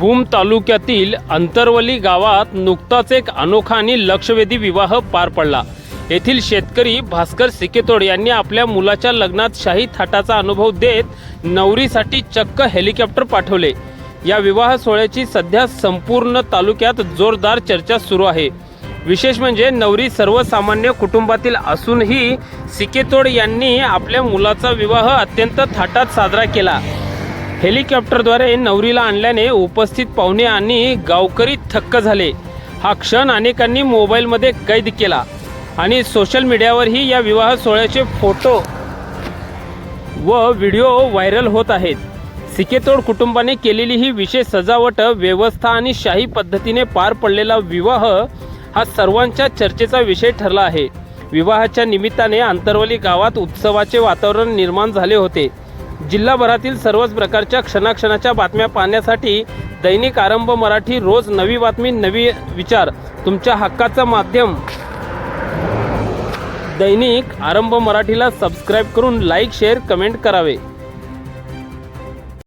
भूम तालुक्यातील अंतरवली गावात नुकताच एक अनोखा आणि लक्षवेधी विवाह पार पडला. येथील शेतकरी भास्कर सिकेतोड यांनी आपल्या मुलाच्या लग्नात शाही थाटाचा अनुभव देत नवरीसाठी चक्क हेलिकॉप्टर पाठवले. या विवाह सोहळ्याची सध्या संपूर्ण तालुक्यात जोरदार चर्चा सुरू आहे. विशेष म्हणजे नवरी सर्वसामान्य कुटुंबातील असूनही सिकेतोड यांनी आपल्या मुलाचा विवाह अत्यंत थाटात साजरा केला. हेलिकॉप्टरद्वारे नवरीला आणल्याने उपस्थित पाहुणे आणि गावकरी थक्क झाले. हा क्षण अनेकांनी मोबाईलमध्ये कैद केला आणि सोशल मीडियावरही या विवाह सोहळ्याचे फोटो व व्हिडिओ व्हायरल होत आहेत. सिकेतोड कुटुंबाने केलेली ही विशेष सजावट व्यवस्था आणि शाही पद्धतीने पार पडलेला विवाह हा सर्वांच्या चर्चेचा विषय ठरला आहे. विवाहाच्या निमित्ताने आंतरवली गावात उत्सवाचे वातावरण निर्माण झाले होते. जिल्हाभरातील सर्वच प्रकारच्या क्षणाक्षणाच्या बातम्या पाहण्यासाठी दैनिक आरंभ मराठी रोज नवी बातमी नवी विचार तुमच्या हक्काचं माध्यम. दैनिक आरंभ मराठीला सबस्क्राईब करून लाईक शेअर कमेंट करावे.